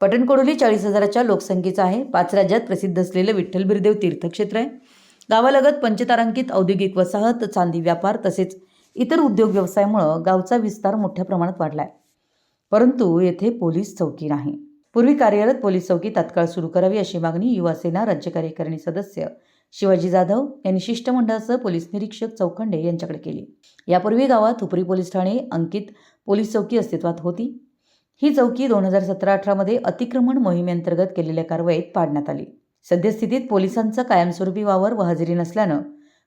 पटणकोडोली चाळीस हजाराच्या लोकसंख्येचा आहे. पाच राज्यात प्रसिद्ध असलेलं विठ्ठल बिरदेव तीर्थक्षेत्र आहे. गावालगत पंचतारांकित औद्योगिक वसाहत चांदी व्यापार तसेच इतर उद्योग व्यवसायामुळं गावचा विस्तार मोठ्या प्रमाणात वाढला आहे परंतु येथे पोलीस चौकी नाही. पूर्वी कार्यरत पोलीस चौकी तात्काळ सुरू करावी अशी मागणी युवासेना राज्य कार्यकारिणी सदस्य शिवाजी जाधव यांनी शिष्टमंडळासह पोलीस निरीक्षक चौखंडे यांच्याकडे केली. यापूर्वी गावात हुपरी पोलीस ठाणे अंकित पोलीस चौकी अस्तित्वात होती. ही चौकी दोन हजार सतरा अठरामध्ये अतिक्रमण मोहिमेअंतर्गत केलेल्या कारवाईत पाडण्यात आली. सद्यस्थितीत पोलिसांचा कायमस्वरूपी वावर व हजेरी नसल्यानं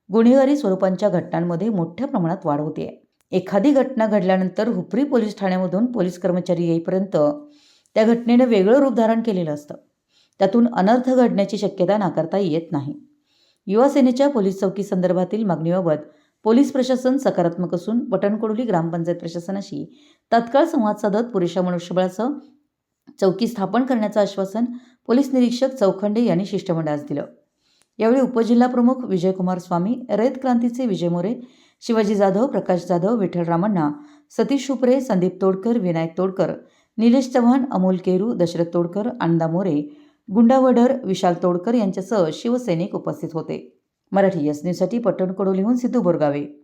गुन्हेगारी स्वरूपांच्या घटनांमध्ये मोठ्या प्रमाणात वाढ होते एखादी घटना घडल्यानंतर हुपरी पोलीस ठाण्यामधून पोलीस कर्मचारी येईपर्यंत त्या घटनेनं वेगळं रूप धारण केलेलं असतं. त्यातून अनर्थ घडण्याची शक्यता नाकारता येत नाही. युवासेनेच्या पोलीस चौकी संदर्भातील मागणीबाबत पोलीस प्रशासन सकारात्मक असून पटणकोडोली ग्रामपंचायत प्रशासनाशी तत्काळ संवाद साधत पुरेशा मनुष्यबळासह चौकी स्थापन करण्याचं आश्वासन पोलीस निरीक्षक चौखंडे यांनी शिष्टमंडळास दिलं. यावेळी उपजिल्हा प्रमुख विजयकुमार स्वामी रयत क्रांतीचे विजय मोरे शिवाजी जाधव प्रकाश जाधव विठ्ठल रामण्णा सतीश शुप्रे संदीप तोडकर विनायक तोडकर निलेश चव्हाण अमोल केरू दशरथ तोडकर आनंदा मोरे गुंडावडर विशाल तोडकर यांच्यासह शिवसैनिक उपस्थित होते. मराठी एस न्यूजसाठी पट्टणकडोलीहून सिद्धू बोरगावे.